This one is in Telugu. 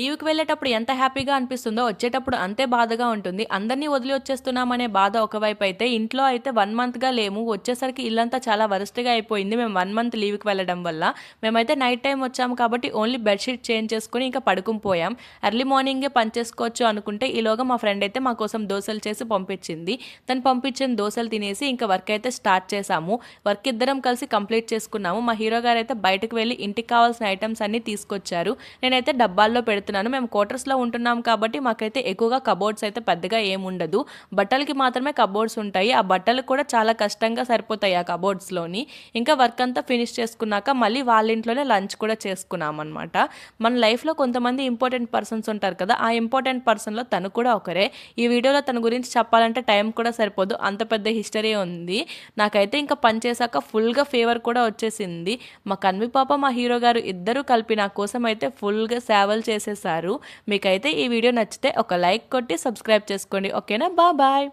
లీవ్కి వెళ్ళేటప్పుడు ఎంత హ్యాపీగా అనిపిస్తుందో వచ్చేటప్పుడు అంతే బాధగా ఉంటుంది. అందరినీ వదిలి వచ్చేస్తున్నామనే బాధ ఒకవైపు అయితే ఇంట్లో అయితే వన్ మంత్గా లేము. వచ్చేసరికి ఇల్లంతా చాలా వరస్ట్గా అయిపోయింది. మేము వన్ మంత్ లీవ్కి వెళ్ళడం వల్ల. మేమైతే నైట్ టైం వచ్చాము కాబట్టి ఓన్లీ బెడ్షీట్ చేంజ్ చేసుకుని ఇంకా పడుకునిపోయాం ఎర్లీ మార్నింగే పని చేసుకోవచ్చు అనుకుంటే ఈలోగా మా ఫ్రెండ్ అయితే మా కోసం దోశలు చేసి పంపించింది. తను పంపించిన దోశలు తినేసి ఇంకా వర్క్ అయితే స్టార్ట్ చేసాము వర్క్ ఇద్దరం కలిసి కంప్లీట్ చేసుకున్నాము. మా హీరో గారు అయితే బయటకు వెళ్ళి ఇంటికి కావాల్సిన ఐటమ్స్ అన్ని తీసుకొచ్చారు. నేనైతే డబ్బాల్లో పెడుతున్నాను మేము క్వార్టర్స్లో ఉంటున్నాం కాబట్టి మాకైతే ఎక్కువగా కబోర్డ్స్ అయితే పెద్దగా ఏముండదు బట్టలకి మాత్రమే కబోర్డ్స్ ఉంటాయి. ఆ బట్టలు కూడా చాలా కష్టంగా సరిపోతాయి ఆ కబోర్డ్స్లోని ఇంకా వర్క్ అంతా ఫినిష్ చేసుకున్నాక మళ్ళీ వాళ్ళ ఇంట్లోనే లంచ్ కూడా చేసుకున్నాం అనమాట మన లైఫ్లో కొంతమంది ఇంపార్టెంట్ పర్సన్స్ ఉంటారు కదా ఆ ఇంపార్టెంట్ పర్సన్లో తను కూడా ఒకరే. ఈ వీడియోలో తన గురించి చెప్పాలంటే టైం కూడా సరిపోదు. అంత పెద్ద హిస్టరీ ఉంది. నాకైతే ఇంకా పని చేశాక ఫుల్గా ఫేవర్ కూడా వచ్చేసింది. మా కన్వి పాప మా హీరో గారు ఇద్దరూ కలిపి నా కోసం అయితే ఫుల్గా సేవలు చేసే చేసేసారు మీకైతే ఈ వీడియో నచ్చితే ఒక లైక్ కొట్టి సబ్స్క్రైబ్ చేసుకోండి. ఓకేనా? బా బాయ్.